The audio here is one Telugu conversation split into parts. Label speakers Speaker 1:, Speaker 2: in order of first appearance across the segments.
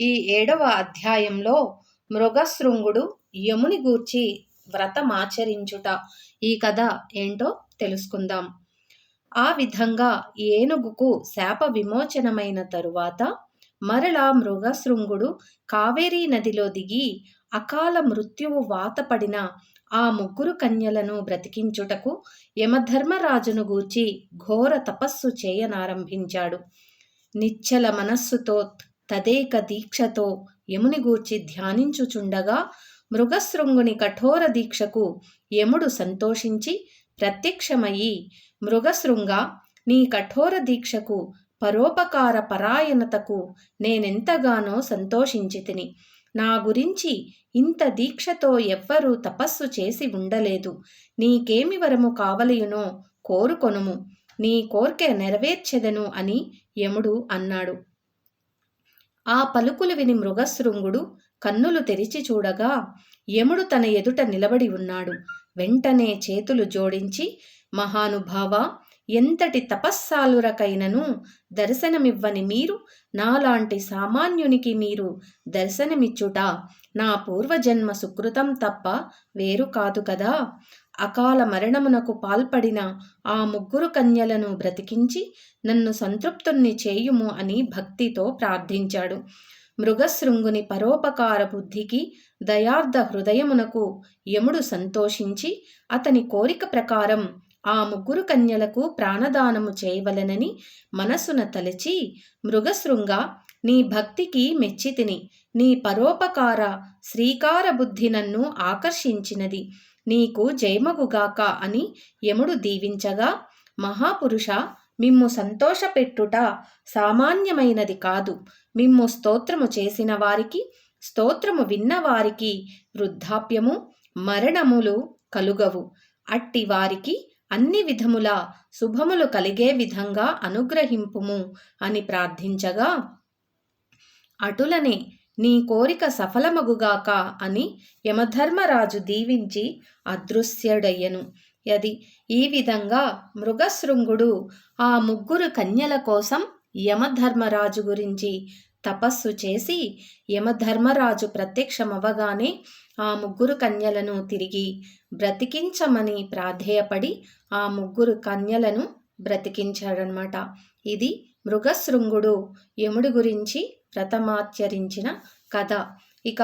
Speaker 1: ఈ ఏడవ అధ్యాయంలో మృగశృంగుడు యముని గూర్చి వ్రతమాచరించుట ఈ కథ ఏంటో తెలుసుకుందాం. ఆ విధంగా ఏనుగుకు శాప విమోచనమైన తరువాత మరలా మృగశృంగుడు కావేరీ నదిలో దిగి అకాల మృత్యువు వాతపడిన ఆ ముగ్గురు కన్యలను బ్రతికించుటకు యమధర్మరాజును గూర్చి ఘోర తపస్సు చేయనారంభించాడు. నిశ్చల మనస్సుతో తదేక దీక్షతో యముని గూర్చి ధ్యానించుచుండగా మృగశృంగుని కఠోర దీక్షకు యముడు సంతోషించి ప్రత్యక్షమయ్యి మృగశృంగ నీ కఠోర దీక్షకు పరోపకార పరాయణతకు నేనెంతగానో సంతోషించితిని నా గురించి ఇంత దీక్షతో ఎవ్వరూ తపస్సు చేసి ఉండలేదు. నీకేమి వరము కావలియునో కోరుకొనుము. నీ కోర్కె నెరవేర్చెదను అని యముడు అన్నాడు. ఆ పలుకులు విని మృగశృంగుడు కన్నులు తెరిచి చూడగా యముడు తన ఎదుట నిలబడి ఉన్నాడు. వెంటనే చేతులు జోడించి మహానుభావ ఎంతటి తపస్సాలురకైనను దర్శనమివ్వని మీరు నాలాంటి సామాన్యునికి మీరు దర్శనమిచ్చుట నా పూర్వజన్మ సుకృతం తప్ప వేరు కాదు కదా. అకాల మరణమునకు పాల్పడిన ఆ ముగ్గురు కన్యలను బ్రతికించి నన్ను సంతృప్తుణ్ణి చేయుము అని భక్తితో ప్రార్థించాడు. మృగశృంగుని పరోపకార బుద్ధికి దయార్థ హృదయమునకు యముడు సంతోషించి అతని కోరిక ప్రకారం ఆ ముగ్గురు కన్యలకు ప్రాణదానము చేయవలనని మనసున తలచి మృగశృంగ నీ భక్తికి మెచ్చితిని నీ పరోపకార శ్రీకార బుద్ధి నన్ను ఆకర్షించినది. నీకు జయమగుగాక అని యముడు దీవించగా మహాపురుష మిమ్ము సంతోషపెట్టుట సామాన్యమైనది కాదు. మిమ్ము స్తోత్రము చేసిన వారికి స్తోత్రము విన్నవారికి వృద్ధాప్యము మరణములు కలుగవు. అట్టి వారికి అన్ని విధముల శుభములు కలిగే విధంగా అనుగ్రహింపుము అని ప్రార్థించగా అటులనే నీ కోరిక సఫలమగుగాక అని యమధర్మరాజు దీవించి అదృశ్యుడయ్యను. యది ఈ విధంగా మృగశృంగుడు ఆ ముగ్గురు కన్యల కోసం యమధర్మరాజు గురించి తపస్సు చేసి యమధర్మరాజు ప్రత్యక్షమవ్వగానే ఆ ముగ్గురు కన్యలను తిరిగి బ్రతికించమని ప్రాధేయపడి ఆ ముగ్గురు కన్యలను బ్రతికించాడనమాట ఇది మృగశృంగుడు యముడి గురించి వ్రతమాచరించిన కథ. ఇక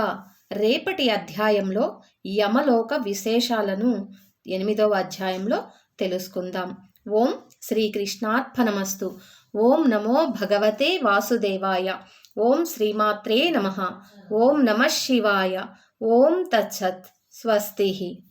Speaker 1: రేపటి అధ్యాయంలో యమలోక విశేషాలను ఎనిమిదవ అధ్యాయంలో తెలుసుకుందాం. ఓం శ్రీకృష్ణార్పణమస్తు. ఓం నమో భగవతే వాసుదేవాయ. ఓం శ్రీమాత్రే నమ. ఓం నమ శివాయ. ఓం తచ్చత్ స్వస్తి.